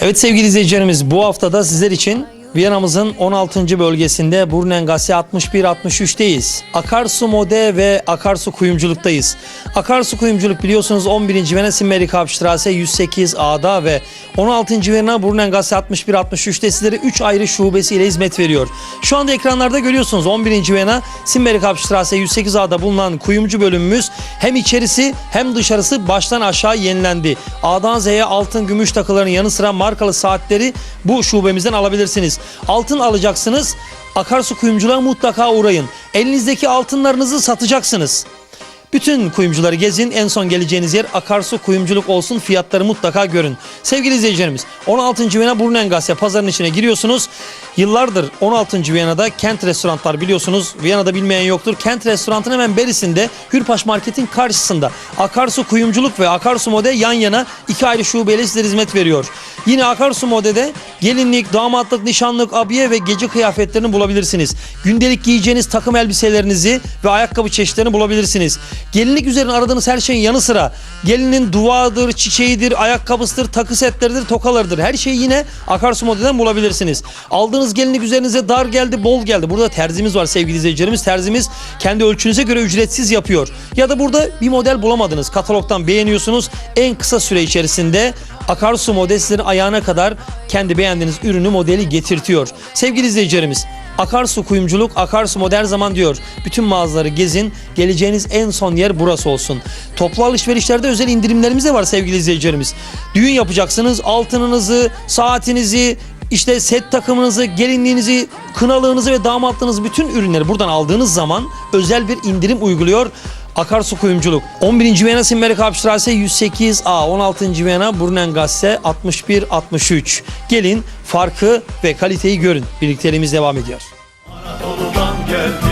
Evet sevgili izleyicilerimiz bu haftada sizler için Viyana'mızın 16. bölgesinde Burnengasse 61-63'teyiz. Akarsu Mode ve Akarsu Kuyumculuk'tayız. Akarsu Kuyumculuk biliyorsunuz 11. Viyana Simmerikapstrasse 108A'da ve 16. Viyana Burnengasse 61-63'te sizlere 3 ayrı şubesiyle hizmet veriyor. Şu anda ekranlarda görüyorsunuz 11. Viyana Simmerikapstrasse 108A'da bulunan kuyumcu bölümümüz hem içerisi hem dışarısı baştan aşağı yenilendi. A'dan Z'ye altın gümüş takılarının yanı sıra markalı saatleri bu şubemizden alabilirsiniz. Altın alacaksınız. Akarsu kuyumculuğa mutlaka uğrayın. Elinizdeki altınlarınızı satacaksınız. Bütün kuyumcuları gezin. En son geleceğiniz yer Akarsu Kuyumculuk olsun. Fiyatları mutlaka görün. Sevgili izleyicilerimiz 16. Viyana Burnengasse pazarın içine giriyorsunuz. Yıllardır 16. Viyana'da Kent restoranlar biliyorsunuz. Viyana'da bilmeyen yoktur. Kent restoranının hemen berisinde Hürpaş Market'in karşısında Akarsu Kuyumculuk ve Akarsu Mode yan yana iki ayrı şubeyle sizlere hizmet veriyor. Yine Akarsu Mode'de gelinlik, damatlık, nişanlık, abiye ve gece kıyafetlerini bulabilirsiniz. Gündelik giyeceğiniz takım elbiselerinizi ve ayakkabı çeşitlerini bulabilirsiniz. Gelinlik üzerine aradığınız her şeyin yanı sıra gelinin duvağıdır, çiçeğidir, ayakkabısıdır, takı setleridir, tokalarıdır. Her şeyi yine Akarsu Mode'den bulabilirsiniz. Aldığınız gelinlik üzerinize dar geldi, bol geldi. Burada terzimiz var sevgili izleyicilerimiz. Terzimiz kendi ölçünüze göre ücretsiz yapıyor. Ya da burada bir model bulamadınız. Katalogdan beğeniyorsunuz. En kısa süre içerisinde Akarsu Mode sizlerin ayağına kadar kendi beğendiğiniz ürünü modeli getirtiyor. Sevgili izleyicilerimiz Akarsu Kuyumculuk, Akarsu Modern Zaman diyor. Bütün mağazaları gezin. Geleceğiniz en son yer burası olsun. Toplu alışverişlerde özel indirimlerimiz de var sevgili izleyicilerimiz. Düğün yapacaksınız. Altınınızı, saatinizi, işte set takımınızı, gelinliğinizi, kınalığınızı ve damatlığınızı bütün ürünleri buradan aldığınız zaman özel bir indirim uyguluyor. Akarsu Kuyumculuk. 11. Viyana Simmerik Abstrasse 108A, 16. Viyana Burnengasse 61-63. Gelin farkı ve kaliteyi görün. Birlikteliğimiz devam ediyor. Anadolu'dan geldi